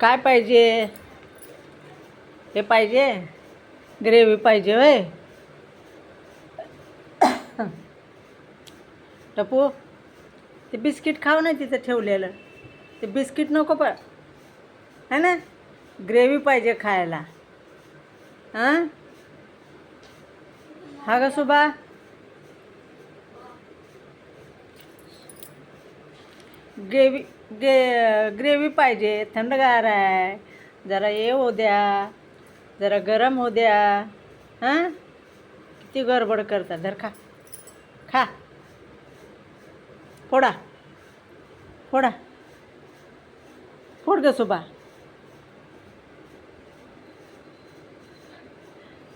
काय पाहिजे? हे पाहिजे? ग्रेव्ही पाहिजे होय? टपू ते बिस्किट खाऊ ना तिथं ठेवलेलं. ते बिस्किट नको पण है ना? ग्रेव्ही पाहिजे खायला. हां? हा का सुबा ग्रेवी गे ग्रेव्ही पाहिजे. थंडगार आहे. जरा हे होऊ द्या. जरा गरम होऊ द्या. हां? किती गडबड करतात धर खा. खा. फोडा. फोडा. फोड ग सुबा.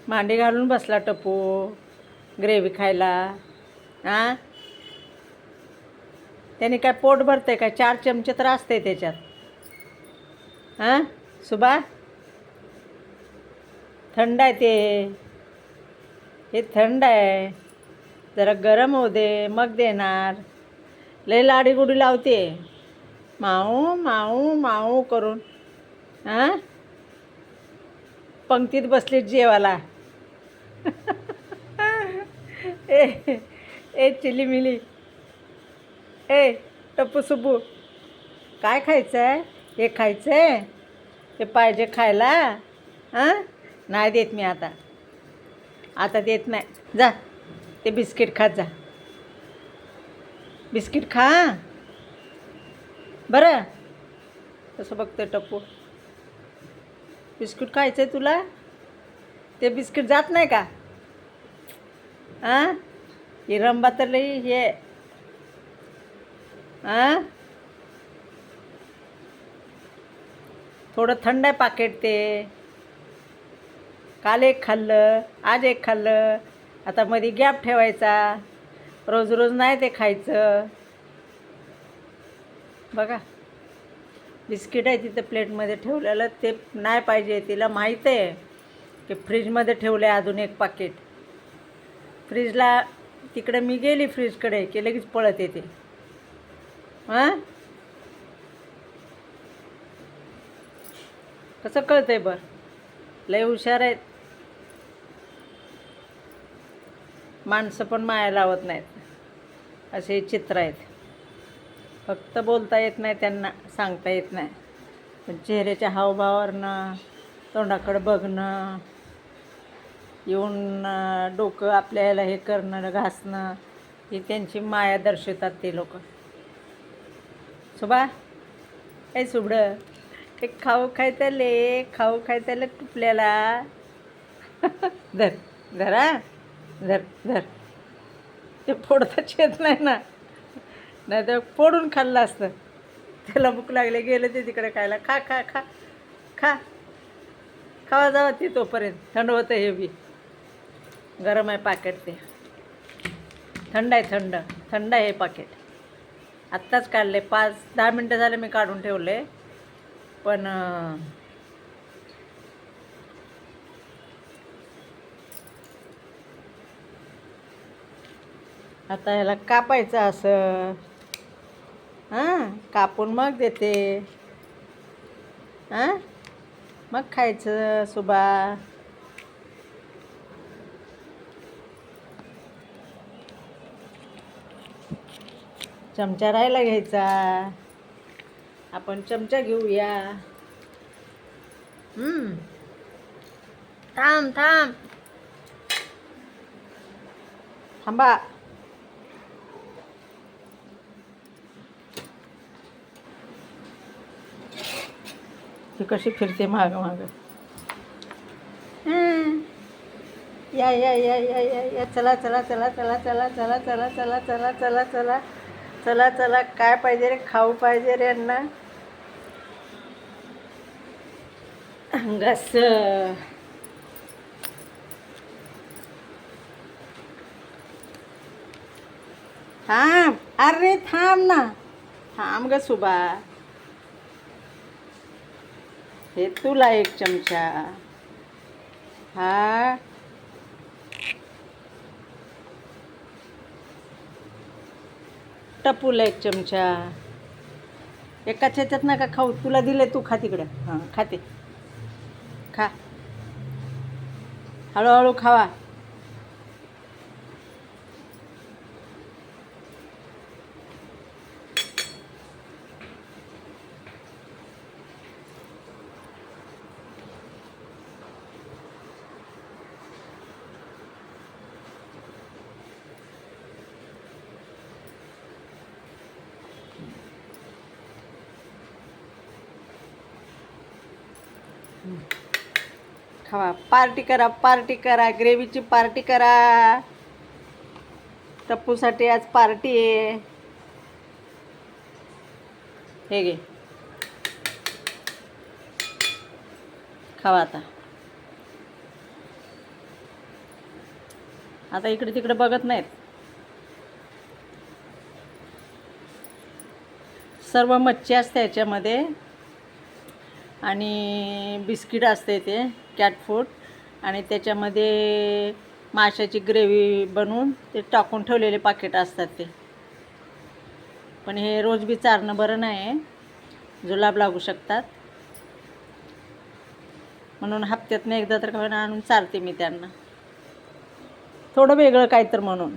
मांडी घालून बसला टपू. ग्रेव्ही खायला. हां त्याने काय पोट भरतंय काय? चार चमचे तर असते त्याच्यात. हां? सुबा थंड आहे ते. हे थंड आहे. जरा गरम होऊ दे मग देणार. लय लाडीगुडी लावते. माऊ माऊ माऊ करून. हां? पंक्तीत बसलीत जेवाला ए ए चिली मिली ए टप्पू सुब्बू. काय खायचं आहे हे खायचं आहे ते पाहिजे खायला? हां? नाही देत मी आता. आता देत नाही. जा ते बिस्किट खात जा. बिस्किट खा. बरं. तसं बघते टप्पू. बिस्किट खायचं आहे तुला? ते बिस्किट जात नाही का? हां? ही रंबा तर लई हे हां? थोडं थंड आहे पाकेट ते. काल एक खाल्लं आज एक खाल्लं. आता मध्ये गॅप ठेवायचा. रोज रोज नाही ते खायचं. बघा. बिस्किट आहे तिथं प्लेटमध्ये ठेवलेलं ते नाही पाहिजे तिला माहीत आहे की फ्रीजमध्ये ठेवलं आहे अजून एक पाकिट. फ्रीजला तिकडे मी गेली फ्रीजकडे की लगेच पळत येते. हां? कसं कळतं आहे लय हुशार आहेत. माणसं पण माया लावत नाहीत. असे चित्र आहेत. फक्त बोलता येत नाही त्यांना सांगता येत नाही. पण चेहऱ्याच्या हावभावावरनं तोंडाकडं बघणं येऊन डोकं आपल्याला हे करणं घासणं ही त्यांची माया दर्शवतात ते लोक. सुबा ए सुबडं ते खाऊ खायतले खाऊ खायतले टुपल्याला धर धरा धर धर. ते फोडताच येत नाही ना. नाही तर फोडून खाल्लं असतं. त्याला भूक लागले गेलं ते तिकडे खायला. खा खा खा खा. खावा जावा ते तोपर्यंत. थंड होतं हे बी. गरम आहे पाकेट ते. थंड आहे थंड. थंड आहे हे पाकेट. आत्ताच काढले. पाच दहा मिनटं झाले मी काढून ठेवले. पण आता ह्याला कापायचं असं. हां कापून मग देते. हां मग खायचं सुबा. चमचा राहायला घ्यायचा आपण चमचा घेऊया हम्म. थांब थांब थांबा ती कशी फिरते माग माग या या या या या या चला चला चला चला चला चला चला चला चला चला चला चला चला काय पाहिजे रे? खाऊ पाहिजे रे यांना घस. थांब. अरे थांब ना. थांब ग सुबा. हे तुला एक चमचा. हा? टपूला एक चमचा? एकाच ह्याच्यात नका खाऊ. तुला दिले तू खा तिकडं. हां खाते. खा. हळूहळू खावा. खावा. पार्टी करा पार्टी करा ग्रेव्हीची पार्टी करा. टप्पूसाठी आज पार्टी आहे. हे घे. खावा आता. आता इकडे तिकडे बघत नाहीत. सर्व मच्छी असते याच्यामध्ये. आणि बिस्किट असते ते कॅट फूड आणि त्याच्यामध्ये माशाची ग्रेव्ही बनवून ते टाकून ठेवलेले पाकिट असतात ते. पण हे रोज बी चारणं बरं नाही आहे. जुलाब लागू शकतात. म्हणून हप्त्यातनं एकदा तर का आणून चारते मी त्यांना. थोडं वेगळं काय तर म्हणून.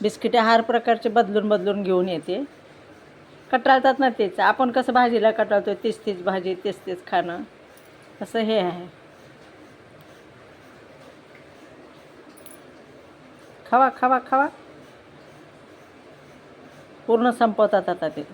बिस्किटे हर प्रकारचे बदलून बदलून घेऊन येते. कटाळतात ना तेच. आपण कसं भाजीला कटाळतो तेच तेच भाजी तेच तेच खाणं. असं हे आहे. खावा खावा खावा. पूर्ण संपवतात आता ते.